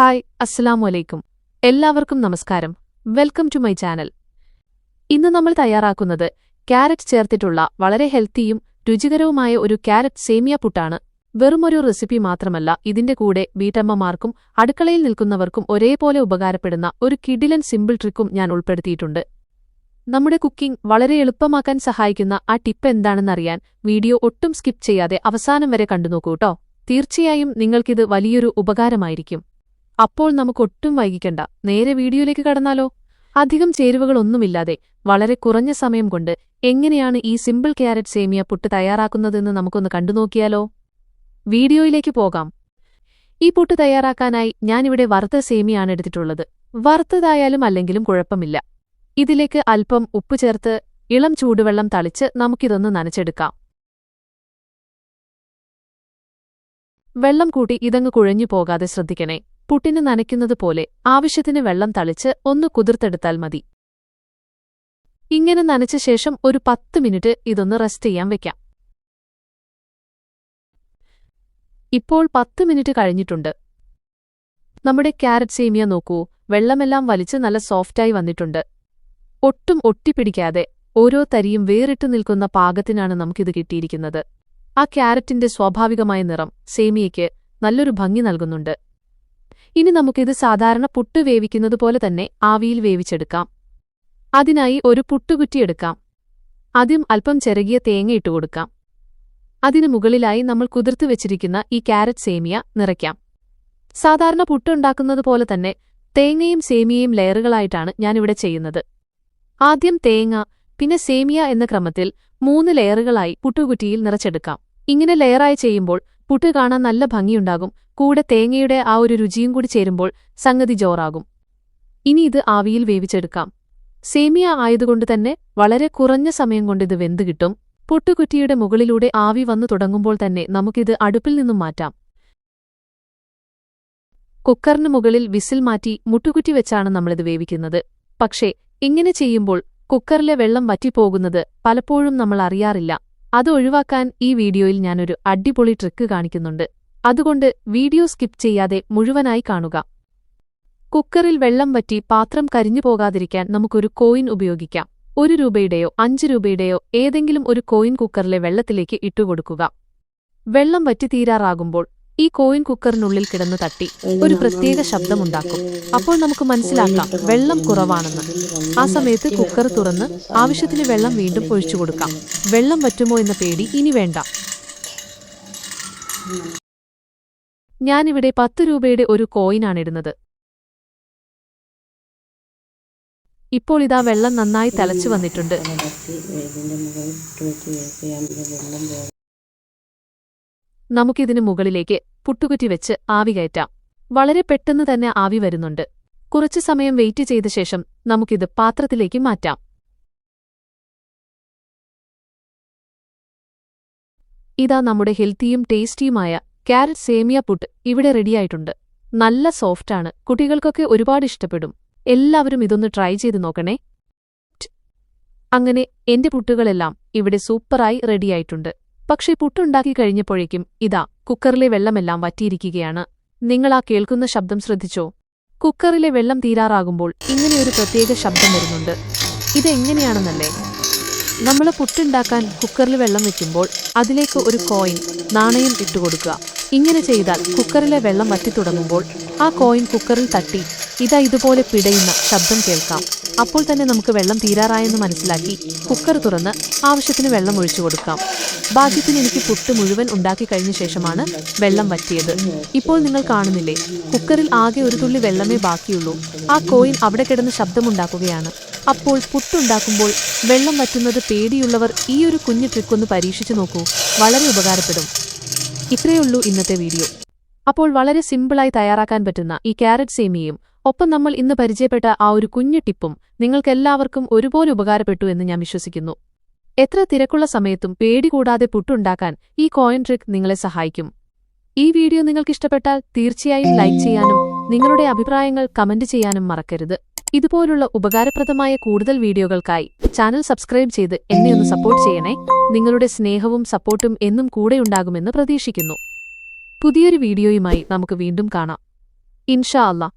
Hi അസ്സലാമു അലൈക്കും എല്ലാവർക്കും നമസ്കാരം. Welcome to my channel. ഇന്ന് നമ്മൾ തയ്യാറാക്കുന്നത് ക്യാരറ്റ് ചേർത്തിട്ടുള്ള വളരെ ഹെൽത്തിയും രുചികരവുമായ ഒരു ക്യാരറ്റ് സേമിയ പുട്ടാണ്. വെറുമൊരു റെസിപ്പി മാത്രമല്ല ഇതിന്റെ കൂടെ വീട്ടമ്മമാർക്കും അടുക്കളയിൽ നിൽക്കുന്നവർക്കും ഒരേപോലെ ഉപകാരപ്പെടുന്ന ഒരു കിഡിലൻ സിമ്പിൾ ട്രിക്കും ഞാൻ ഉൾപ്പെടുത്തിയിട്ടുണ്ട്. നമ്മുടെ കുക്കിംഗ് വളരെ എളുപ്പമാക്കാൻ സഹായിക്കുന്ന ആ ടിപ്പ് എന്താണെന്നറിയാൻ വീഡിയോ ഒട്ടും സ്കിപ്പ് ചെയ്യാതെ അവസാനം വരെ കണ്ടുനോക്കൂട്ടോ തീർച്ചയായും നിങ്ങൾക്കിത് വലിയൊരു ഉപകാരമായിരിക്കും. അപ്പോൾ നമുക്കൊട്ടും വൈകിക്കണ്ട. നേരെ വീഡിയോയിലേക്ക് കടന്നാലോ? അധികം ചേരുവകളൊന്നുമില്ലാതെ വളരെ കുറഞ്ഞ സമയം കൊണ്ട് എങ്ങനെയാണ് ഈ സിമ്പിൾ ക്യാരറ്റ് സേമിയ പുട്ട് തയ്യാറാക്കുന്നതെന്ന് നമുക്കൊന്ന് കണ്ടുനോക്കിയാലോ വീഡിയോയിലേക്ക് പോകാം. ഈ പുട്ട് തയ്യാറാക്കാനായി ഞാനിവിടെ വറുത്ത സേമിയാണ് എടുത്തിട്ടുള്ളത്. വറുത്തതായാലും അല്ലെങ്കിലും കുഴപ്പമില്ല. ഇതിലേക്ക് അല്പം ഉപ്പ് ചേർത്ത് ഇളം ചൂടുവെള്ളം തളിച്ച് നമുക്കിതൊന്ന് നനച്ചെടുക്കാം. വെള്ളം കൂട്ടി ഇതങ്ങ് കുഴഞ്ഞു പോകാതെ ശ്രദ്ധിക്കണേ. പുട്ടിന് നനയ്ക്കുന്നത് പോലെ ആവശ്യത്തിന് വെള്ളം തളിച്ച് ഒന്ന് കുതിർത്തെടുത്താൽ മതി. ഇങ്ങനെ നനച്ച ശേഷം ഒരു പത്ത് മിനിറ്റ് ഇതൊന്ന് റെസ്റ്റ് ചെയ്യാൻ വെക്കാം. ഇപ്പോൾ പത്ത് മിനിറ്റ് കഴിഞ്ഞിട്ടുണ്ട്. നമ്മുടെ ക്യാരറ്റ് സേമിയ നോക്കൂ. വെള്ളമെല്ലാം വലിച്ച് നല്ല സോഫ്റ്റായി വന്നിട്ടുണ്ട്. ഒട്ടും ഒട്ടിപ്പിടിക്കാതെ ഓരോ തരിയും വേറിട്ട് നിൽക്കുന്ന പാകത്തിനാണ് നമുക്കിത് കിട്ടിയിരിക്കുന്നത്. ആ ക്യാരറ്റിന്റെ സ്വാഭാവികമായ നിറം സേമിയയ്ക്ക് നല്ലൊരു ഭംഗി നൽകുന്നുണ്ട്. ഇനി നമുക്കിത് സാധാരണ പുട്ട് വേവിക്കുന്നത് പോലെ തന്നെ ആവിയിൽ വേവിച്ചെടുക്കാം. അതിനായി ഒരു പുട്ടുകുറ്റിയെടുക്കാം. ആദ്യം അല്പം ചെറുകിയ തേങ്ങ ഇട്ടുകൊടുക്കാം അതിനു മുകളിലായി നമ്മൾ കുതിർത്ത് വെച്ചിരിക്കുന്ന ഈ ക്യാരറ്റ് സേമിയ നിറയ്ക്കാം. സാധാരണ പുട്ടുണ്ടാക്കുന്നത് പോലെ തന്നെ തേങ്ങയും സേമിയയും ലെയറുകളായിട്ടാണ് ഞാനിവിടെ ചെയ്യുന്നത്. ആദ്യം തേങ്ങ പിന്നെ സേമിയ എന്ന ക്രമത്തിൽ മൂന്ന് ലെയറുകളായി പുട്ടുകുറ്റിയിൽ നിറച്ചെടുക്കാം. ഇങ്ങനെ ലെയറായി ചെയ്യുമ്പോൾ പുട്ട് കാണാൻ നല്ല ഭംഗിയുണ്ടാകും. കൂടെ തേങ്ങയുടെ ആ ഒരു രുചിയും കൂടി ചേരുമ്പോൾ സംഗതി ജോറാകും. ഇനി ഇത് ആവിയിൽ വേവിച്ചെടുക്കാം. സേമിയ ആയതുകൊണ്ട് തന്നെ വളരെ കുറഞ്ഞ സമയം കൊണ്ട് ഇത് വെന്ത് കിട്ടും. പൊട്ടുകുറ്റിയുടെ മുകളിലൂടെ ആവി വന്നു തുടങ്ങുമ്പോൾ തന്നെ നമുക്കിത് അടുപ്പിൽ നിന്നും മാറ്റാം. കുക്കറിന് മുകളിൽ വിസിൽ മാറ്റി മുട്ടുകുറ്റി വെച്ചാണ് നമ്മളിത് വേവിക്കുന്നത്. പക്ഷേ ഇങ്ങനെ ചെയ്യുമ്പോൾ കുക്കറിലെ വെള്ളം വറ്റിപ്പോകുന്നത് പലപ്പോഴും നമ്മൾ അറിയാറില്ല. അത് ഒഴിവാക്കാൻ ഈ വീഡിയോയിൽ ഞാനൊരു അടിപൊളി ട്രിക്ക് കാണിക്കുന്നുണ്ട്. അതുകൊണ്ട് വീഡിയോ സ്കിപ്പ് ചെയ്യാതെ മുഴുവനായി കാണുക. കുക്കറിൽ വെള്ളം വറ്റി പാത്രം കരിഞ്ഞു പോകാതിരിക്കാൻ നമുക്കൊരു കോയിൻ ഉപയോഗിക്കാം. ഒരു രൂപയുടെയോ അഞ്ച് രൂപയുടെയോ ഏതെങ്കിലും ഒരു കോയിൻ കുക്കറിലെ വെള്ളത്തിലേക്ക് ഇട്ടുകൊടുക്കുക വെള്ളം വറ്റിത്തീരാറാകുമ്പോൾ ഈ കോയിൻ കുക്കറിനുള്ളിൽ കിടന്ന് തട്ടി. ഒരു പ്രത്യേക ശബ്ദമുണ്ടാക്കും. അപ്പോൾ നമുക്ക് മനസ്സിലാക്കാം വെള്ളം കുറവാണെന്ന്. ആ സമയത്ത് കുക്കർ തുറന്ന് ആവശ്യത്തിന് വെള്ളം വീണ്ടും ഒഴിച്ചു കൊടുക്കാം. വെള്ളം വറ്റുമോ എന്ന പേടി ഇനി വേണ്ട. ഞാനിവിടെ പത്ത് രൂപയുടെ ഒരു കോയിനാണിടുന്നത്. ഇപ്പോൾ ഇതാ വെള്ളം നന്നായി തലച്ചു വന്നിട്ടുണ്ട്. നമുക്കിതിന് മുകളിലേക്ക് പുട്ടുകുറ്റി വെച്ച് ആവി കയറ്റാം. വളരെ പെട്ടെന്ന് തന്നെ ആവി വരുന്നുണ്ട്. കുറച്ചു സമയം വെയിറ്റ് ചെയ്ത ശേഷം നമുക്കിത് പാത്രത്തിലേക്ക് മാറ്റാം. ഇതാ നമ്മുടെ ഹെൽത്തിയും ടേസ്റ്റിയുമായ ക്യാരറ്റ് സേമിയ പുട്ട് ഇവിടെ റെഡിയായിട്ടുണ്ട് നല്ല സോഫ്റ്റാണ് കുട്ടികൾക്കൊക്കെ ഒരുപാട് ഇഷ്ടപ്പെടും. എല്ലാവരും ഇതൊന്ന് ട്രൈ ചെയ്ത് നോക്കണേ. അങ്ങനെ എന്റെ പുട്ടുകളെല്ലാം ഇവിടെ സൂപ്പറായി റെഡിയായിട്ടുണ്ട് പക്ഷേ പുട്ടുണ്ടാക്കി കഴിഞ്ഞപ്പോഴേക്കും ഇതാ കുക്കറിലെ വെള്ളമെല്ലാം വറ്റിയിരിക്കുകയാണ്. നിങ്ങൾ ആ കേൾക്കുന്ന ശബ്ദം ശ്രദ്ധിച്ചോ? കുക്കറിലെ വെള്ളം തീരാറാകുമ്പോൾ ഇങ്ങനെയൊരു പ്രത്യേക ശബ്ദം വരുന്നുണ്ട്. ഇതെങ്ങനെയാണെന്നല്ലേ? നമ്മൾ പുട്ടുണ്ടാക്കാൻ കുക്കറിൽ വെള്ളം വെക്കുമ്പോൾ അതിലേക്ക് ഒരു കോയിൻ നാണയം ഇട്ടുകൊടുക്കുക ഇങ്ങനെ ചെയ്താൽ കുക്കറിലെ വെള്ളം വറ്റിത്തുടങ്ങുമ്പോൾ ആ കോയിൻ കുക്കറിൽ തട്ടി. ഇതാ ഇതുപോലെ പിടയുന്ന ശബ്ദം കേൾക്കാം. അപ്പോൾ തന്നെ നമുക്ക് വെള്ളം തീരാറായെന്ന് മനസ്സിലാക്കി കുക്കർ തുറന്ന് ആവശ്യത്തിന് വെള്ളം ഒഴിച്ചു കൊടുക്കാം. ഭാഗ്യത്തിന് എനിക്ക് പുട്ട് മുഴുവൻ ഉണ്ടാക്കി കഴിഞ്ഞ ശേഷമാണ് വെള്ളം വറ്റിയത്. ഇപ്പോൾ നിങ്ങൾ കാണുന്നില്ലേ കുക്കറിൽ ആകെ ഒരു തുള്ളി വെള്ളമേ ബാക്കിയുള്ളൂ. ആ കോയിൻ അവിടെ കിടന്ന് ശബ്ദമുണ്ടാക്കുകയാണ്. അപ്പോൾ പുട്ടുണ്ടാക്കുമ്പോൾ വെള്ളം വറ്റുന്നത് പേടിയുള്ളവർ ഈ ഒരു കുഞ്ഞു ട്രിക്കൊന്ന് പരീക്ഷിച്ചു നോക്കൂ. വളരെ ഉപകാരപ്പെടും. ഇത്രയുള്ളൂ ഇന്നത്തെ വീഡിയോ. അപ്പോൾ വളരെ സിമ്പിളായി തയ്യാറാക്കാൻ പറ്റുന്ന ഈ ക്യാരറ്റ് സേമിയയും ഒപ്പം നമ്മൾ ഇന്ന് പരിചയപ്പെട്ട ആ ഒരു കുഞ്ഞു ടിപ്പും നിങ്ങൾക്കെല്ലാവർക്കും ഒരുപോലെ ഉപകാരപ്പെട്ടു എന്ന് ഞാൻ വിശ്വസിക്കുന്നു. എത്ര തിരക്കുള്ള സമയത്തും പേടി കൂടാതെ പുട്ടുണ്ടാക്കാൻ ഈ കോയിൻ ട്രിക്ക് നിങ്ങളെ സഹായിക്കും. ഈ വീഡിയോ നിങ്ങൾക്കിഷ്ടപ്പെട്ടാൽ തീർച്ചയായും ലൈക്ക് ചെയ്യാനും നിങ്ങളുടെ അഭിപ്രായങ്ങൾ കമന്റ് ചെയ്യാനും മറക്കരുത്. ഇതുപോലുള്ള ഉപകാരപ്രദമായ കൂടുതൽ വീഡിയോകൾക്കായി ചാനൽ സബ്സ്ക്രൈബ് ചെയ്ത് എന്നെ ഒന്ന് സപ്പോർട്ട് ചെയ്യണേ. നിങ്ങളുടെ സ്നേഹവും സപ്പോർട്ടും എന്നും കൂടെയുണ്ടാകുമെന്ന് പ്രതീക്ഷിക്കുന്നു. പുതിയൊരു വീഡിയോയുമായി നമുക്ക് വീണ്ടും കാണാം. ഇൻഷാ അല്ലാ